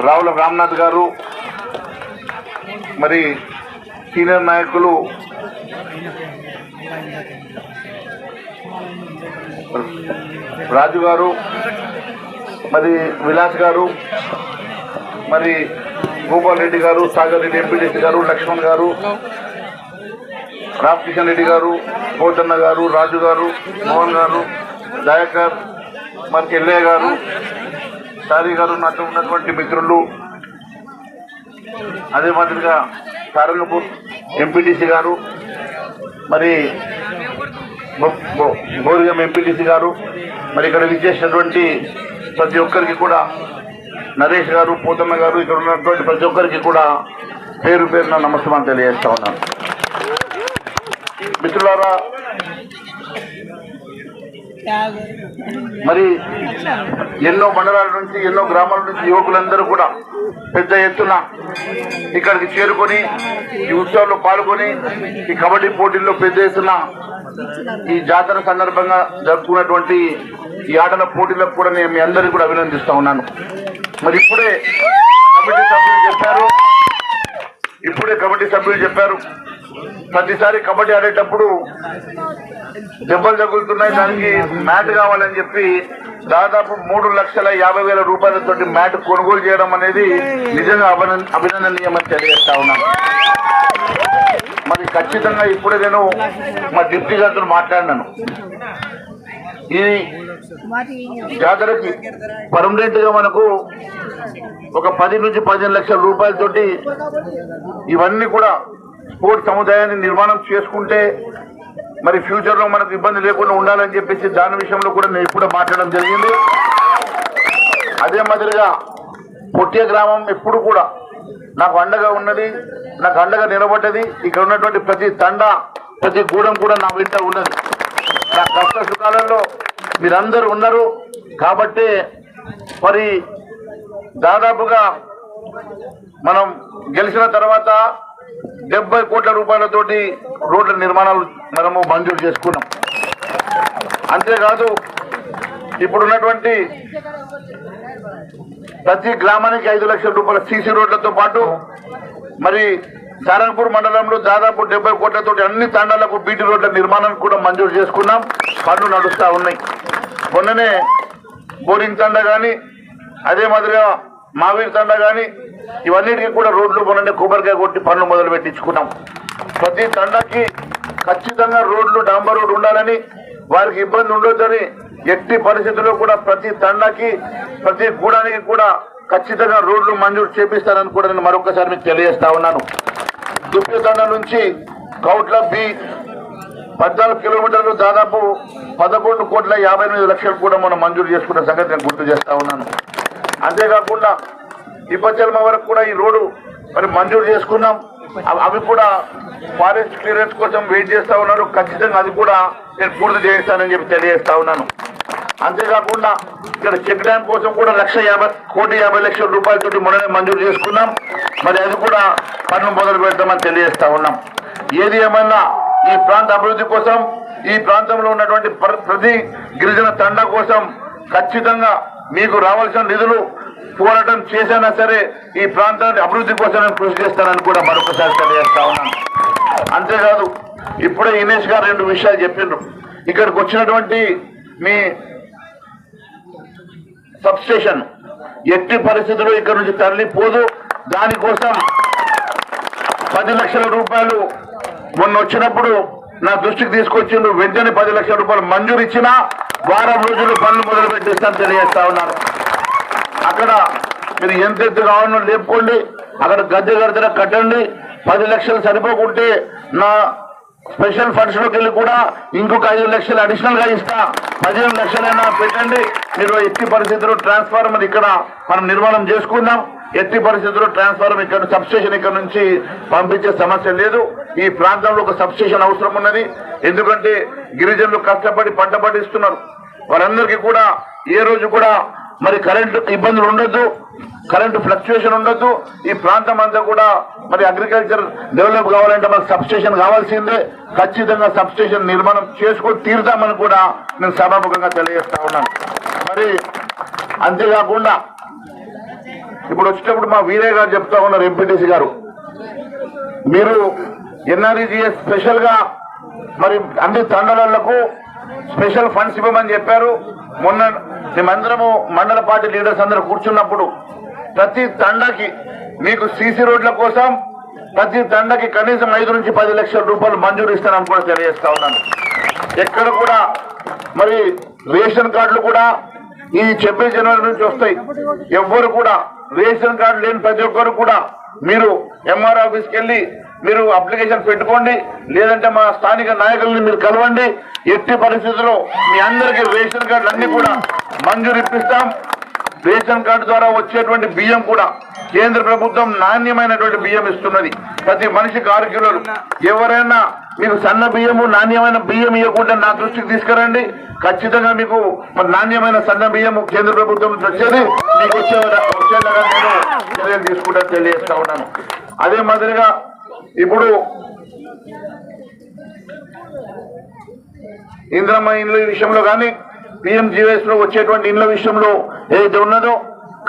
రావుల రామ్నాథ్ గారు మరి సీనియర్ నాయకులు రాజు గారు మరి విలాస్ గారు మరి గోపాల్ రెడ్డి గారు సాగర్ రెడ్డి ఎంపీడీసీ గారు లక్ష్మణ్ గారు రామకిషన్ రెడ్డి గారు పోతన్న గారు రాజు గారు మోహన్ గారు దయాకర్ మరి ఎల్లయ్య గారు సారీ గారు నాతో ఉన్నటువంటి మిత్రులు అదే మాదిరిగా తారంగపూర్ ఎంపీటీసీ గారు మరి బొ- బోరిగం ఎంపీటీసీ గారు మరి ఇక్కడ విచ్చేసినటువంటి ప్రతి ఒక్కరికి కూడా నరేష్ గారు పోతమ్మ గారు ఇక్కడ ఉన్నటువంటి ప్రతి ఒక్కరికి కూడా పేరు పేరున నమస్కారం తెలియజేస్తా ఉన్నాను. మిత్రులారా మరి ఎన్నో మండలాల నుంచి ఎన్నో గ్రామాల నుంచి యువకులందరూ కూడా పెద్ద ఎత్తున ఇక్కడికి చేరుకొని ఈ ఉత్సవంలో పాల్గొని ఈ కబడ్డీ పోటీల్లో పెద్ద ఎత్తున ఈ జాతర సందర్భంగా జరుపుకున్నటువంటి ఈ ఆటల పోటీలకు కూడా నేను మీ అందరికీ కూడా అభినందిస్తా ఉన్నాను. మరి ఇప్పుడే కమిటీ సభ్యులు చెప్పారు. ఇప్పుడే కమిటీ సభ్యులు చెప్పారు. ప్రతిసారి కబడ్డీ ఆడేటప్పుడు దెబ్బలు తగులుతున్నాయి. దానికి మ్యాట్ కావాలని చెప్పి దాదాపు మూడు లక్షల యాభై వేల రూపాయలతో మ్యాట్ కొనుగోలు చేయడం అనేది నిజంగా అభినంద అభినందనీయమని తెలియజేస్తా ఉన్నాను మరి ఖచ్చితంగా ఇప్పుడే నేను మా డిప్యూటీ గారితో మాట్లాడినాను. ఈ జాతరకి పర్మనెంట్గా మనకు ఒక పది నుంచి పదిహేను లక్షల రూపాయలతోటి ఇవన్నీ కూడా స్పోర్ట్స్ సముదాయాన్ని నిర్మాణం చేసుకుంటే మరి ఫ్యూచర్లో మనకు ఇబ్బంది లేకుండా ఉండాలని చెప్పేసి దాని విషయంలో కూడా నేను ఇప్పుడు మాట్లాడడం జరిగింది. అదే మాదిరిగా పొట్టియ గ్రామం ఎప్పుడు కూడా నాకు అండగా ఉన్నది నాకు అండగా నిలబడ్డది. ఇక్కడ ఉన్నటువంటి ప్రతి తండ ప్రతి గూడెం కూడా నా వెంట ఉన్నది. నా కష్ట సుఖాలలో మీరందరూ ఉన్నారు. కాబట్టి మరి దాదాపుగా మనం గెలిచిన తర్వాత డెబ్బై కోట్ల రూపాయలతోటి రోడ్ల నిర్మాణాలు మనము మంజూరు చేసుకున్నాం. అంతేకాదు ఇప్పుడున్నటువంటి ప్రతి గ్రామానికి ఐదు లక్షల రూపాయల సీసీ రోడ్లతో పాటు మరి సారంగపూర్ మండలంలో దాదాపు డెబ్బై కోట్లతో అన్ని తండాలకు బీటీ రోడ్ల నిర్మాణానికి కూడా మంజూరు చేసుకున్నాం. పనులు నడుస్తూ ఉన్నాయి. మొన్ననే బోరింగ్ తండ కానీ అదే మాదిరిగా మావీర్ తండ కానీ ఇవన్నిటికీ కూడా రోడ్లు మొన్ననే కొబ్బరికాయ కొట్టి పనులు మొదలు పెట్టించుకున్నాం. ప్రతి తండాకి ఖచ్చితంగా రోడ్లు డాంబర్ రోడ్డు ఉండాలని వారికి ఇబ్బంది ఉండొద్దని ఎట్టి పరిస్థితుల్లో కూడా ప్రతి తండకి ప్రతి గూడానికి కూడా ఖచ్చితంగా రోడ్లు మంజూరు చేపిస్తారని కూడా నేను మరొకసారి మీకు తెలియజేస్తా ఉన్నాను. దుప్పితండ నుంచి కౌట్ల బి పద్నాలుగు కిలోమీటర్లు దాదాపు పదకొండు కోట్ల యాభై ఎనిమిది లక్షలు కూడా మనం మంజూరు చేసుకున్న సంగతి నేను గుర్తు చేస్తా ఉన్నాను. అంతేకాకుండా ఇప్పచల్మ వరకు కూడా ఈ రోడ్డు మరి మంజూరు చేసుకున్నాం. అవి- కూడా ఫారెస్ట్ క్లియరెన్స్ కోసం వెయిట్ చేస్తూ ఉన్నారు. ఖచ్చితంగా అది కూడా నేను పూర్తి చేస్తానని చెప్పి తెలియజేస్తా ఉన్నాను. అంతేకాకుండా ఇక్కడ చెక్ డ్యామ్ కోసం కూడా లక్ష యాభై కోటి యాభై లక్షల రూపాయలతో మొన్ననే మంజూరు చేసుకున్నాం. మరి అది కూడా పనులు మొదలు పెడతామని తెలియజేస్తా ఉన్నాం. ఏది ఏమైనా ఈ ప్రాంత అభివృద్ధి కోసం ఈ ప్రాంతంలో ఉన్నటువంటి ప్రతి గిరిజన తండ కోసం ఖచ్చితంగా మీకు రావాల్సిన నిధులు పోరాటం చేసినా సరే ఈ ప్రాంతాన్ని అభివృద్ధి కోసం కృషి చేస్తానని కూడా మరొకసారి తెలియజేస్తా ఉన్నాను. అంతేకాదు ఇప్పుడే ఇనేష్ గారు రెండు విషయాలు చెప్పిండ్రు. ఇక్కడికి వచ్చినటువంటి మీ సబ్ స్టేషన్ ఎట్టి పరిస్థితుల్లో ఇక్కడ నుంచి తరలిపోదు. దానికోసం పది లక్షల రూపాయలు మొన్న వచ్చినప్పుడు నా దృష్టికి తీసుకొచ్చిండు. వెంటనే పది లక్షల రూపాయలు మంజూరు ఇచ్చినా వారం రోజులు పనులు మొదలు పెట్టేస్తాను తెలియజేస్తా ఉన్నారు. అక్కడ మీరు ఎంత ఎత్తు కావాలో లేపుకోండి అక్కడ గద్దె కడితే కట్టండి పది లక్షలు సరిపోకుంటే నా స్పెషల్ ఫండ్స్లోకి వెళ్ళి కూడా ఇంకొక ఐదు లక్షలు అడిషనల్గా ఇస్తా. పదిహేను లక్షలైనా పెట్టండి. మీరు ఎట్టి పరిస్థితుల్లో ట్రాన్స్ఫార్మర్ ఇక్కడ మనం నిర్మాణం చేసుకుందాం. ఎట్టి పరిస్థితుల్లో ట్రాన్స్ఫార్మర్ ఇక్కడ సబ్స్టేషన్ ఇక్కడ నుంచి పంపించే సమస్య లేదు. ఈ ప్రాంతంలో ఒక సబ్స్టేషన్ అవసరం ఉన్నది. ఎందుకంటే గిరిజనులు కష్టపడి పంట పండిస్తున్నారు. వారందరికీ కూడా ఏ రోజు కూడా మరి కరెంటు ఇబ్బందులు ఉండొద్దు కరెంటు ఫ్లక్చుయేషన్ ఉండొద్దు. ఈ ప్రాంతం అంతా కూడా మరి అగ్రికల్చర్ డెవలప్ కావాలంటే మనకు సబ్స్టేషన్ కావాల్సిందే. ఖచ్చితంగా సబ్స్టేషన్ నిర్మాణం చేసుకొని తీరుతామని కూడా నేను సభాముఖంగా తెలియజేస్తా ఉన్నాను. మరి అంతేకాకుండా ఇప్పుడు వచ్చేటప్పుడు మా వీరయ్య గారు చెప్తా ఉన్నారు ఎంపీటీసీ గారు. మీరు ఎన్ఆర్ఈజిఎస్ స్పెషల్గా మరి అన్ని తండలకు స్పెషల్ ఫండ్స్ ఇవ్వమని చెప్పారు. మొన్న మేమందరము మండల పార్టీ లీడర్స్ అందరూ కూర్చున్నప్పుడు ప్రతి తండకి మీకు సీసీ రోడ్ల కోసం ప్రతి తండకి కనీసం ఐదు నుంచి పది లక్షల రూపాయలు మంజూరు ఇస్తానని కూడా తెలియజేస్తా ఉన్నాను. ఎక్కడ కూడా మరి రేషన్ కార్డులు కూడా ఈ చెప్పే జనవరి నుంచి వస్తాయి. ఎవ్వరు కూడా రేషన్ కార్డు లేని ప్రతి ఒక్కరు కూడా మీరు ఎంఆర్ ఆఫీస్కి వెళ్ళి మీరు అప్లికేషన్ పెట్టుకోండి లేదంటే మా స్థానిక నాయకుల్ని మీరు కలవండి. ఎట్టి పరిస్థితుల్లో మీ అందరికీ రేషన్ కార్డులు అన్ని కూడా మంజూరు ఇప్పిస్తాం. రేషన్ కార్డు ద్వారా వచ్చేటువంటి బియ్యం కూడా కేంద్ర ప్రభుత్వం నాణ్యమైనటువంటి బియ్యం ఇస్తున్నది. ప్రతి మనిషికి ఆరు కిలోలు ఎవరైనా మీకు సన్న బియ్యము నాణ్యమైన బియ్యం ఇవ్వకుండా నా దృష్టికి తీసుకురండి. ఖచ్చితంగా మీకు మరి నాణ్యమైన సన్న బియ్యము కేంద్ర ప్రభుత్వం వచ్చేది. మీకు వచ్చే వచ్చేలాగా నేను చర్యలు తీసుకుంటా తెలియజేస్తా ఉన్నాను. అదే మాదిరిగా ఇప్పుడు ఇంద్రమ్మ ఇండ్ల విషయంలో కానీ పిఎంజీఎస్లో వచ్చేటువంటి ఇండ్ల విషయంలో ఏదైతే ఉన్నదో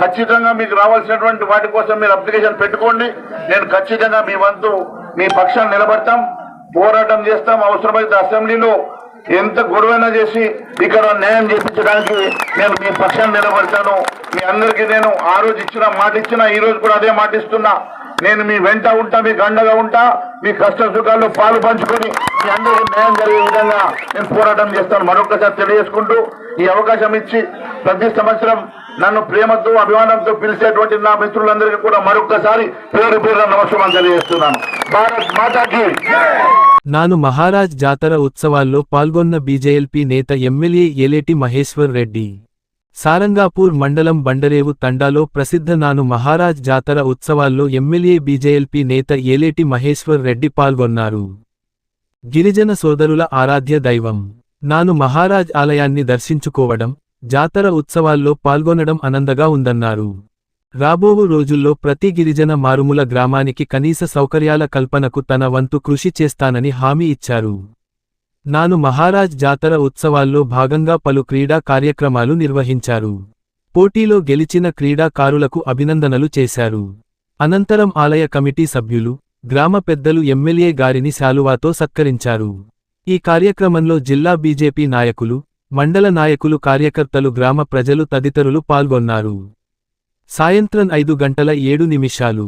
ఖచ్చితంగా మీకు రావాల్సినటువంటి వాటి కోసం మీరు అప్లికేషన్ పెట్టుకోండి. నేను ఖచ్చితంగా మీ వంతు మీ పక్షాన్ని నిలబడతాం. పోరాటం చేస్తాం. అవసరమైతే అసెంబ్లీలో ఎంత గొడవైనా చేసి ఇక్కడ న్యాయం చేపించడానికి నేను మీ పక్షాన్ని నిలబడతాను. మీ అందరికీ నేను ఆ రోజు ఇచ్చిన మాట ఇచ్చిన ఈ రోజు కూడా అదే మాట ఇస్తున్నా. నేను మీ వెంట ఉంటా మీకు అండగా ఉంటా మీ కష్ట సుఖాల్లో పాలు పంచుకొని మీ అందరికీ న్యాయం జరిగే విధంగా నేను పోరాటం చేస్తాను. మరొకసారి తెలియజేసుకుంటూ ఈ అవకాశం ఇచ్చి ప్రతి సంవత్సరం నన్ను ప్రేమతో అభిమానంతో పిలిచేటువంటి నా మిత్రులందరికీ కూడా మరొకసారి పేరు పేరు నమస్కారం తెలియజేస్తున్నాను. భారత్ మాతాకి నాను మహారాజ్ జాతర ఉత్సవాల్లో పాల్గొన్న బీజేఎల్పీ నేత ఎమ్మెల్యే ఏలేటి మహేశ్వర్ రెడ్డి. సారంగాపూర్ మండలం బండరేవు తండాలో ప్రసిద్ధ నాను మహారాజ్ జాతర ఉత్సవాల్లో ఎమ్మెల్యే బీజేఎల్పీ నేత ఏలేటి మహేశ్వర్ రెడ్డి పాల్గొన్నారు. గిరిజన సోదరుల ఆరాధ్య దైవం. నాను మహారాజ్ ఆలయాన్ని దర్శించుకోవడం జాతర ఉత్సవాల్లో పాల్గొనడం ఆనందగా ఉందన్నారు. రాబోవు రోజుల్లో ప్రతి గిరిజన మారుమూల గ్రామానికి కనీస సౌకర్యాల కల్పనకు తన వంతు కృషి చేస్తానని హామీ ఇచ్చారు. నాను మహారాజ్ జాతర ఉత్సవాల్లో భాగంగా పలు క్రీడా కార్యక్రమాలు నిర్వహించారు. పోటీలో గెలిచిన క్రీడాకారులకు అభినందనలు చేశారు. అనంతరం ఆలయ కమిటీ సభ్యులు గ్రామ పెద్దలు ఎమ్మెల్యే గారిని శాలువాతో సత్కరించారు. ఈ కార్యక్రమంలో జిల్లా బీజేపీ నాయకులు మండల నాయకులు కార్యకర్తలు గ్రామ ప్రజలు తదితరులు పాల్గొన్నారు. సాయంత్రం ఐదు గంటల ఏడు నిమిషాలు.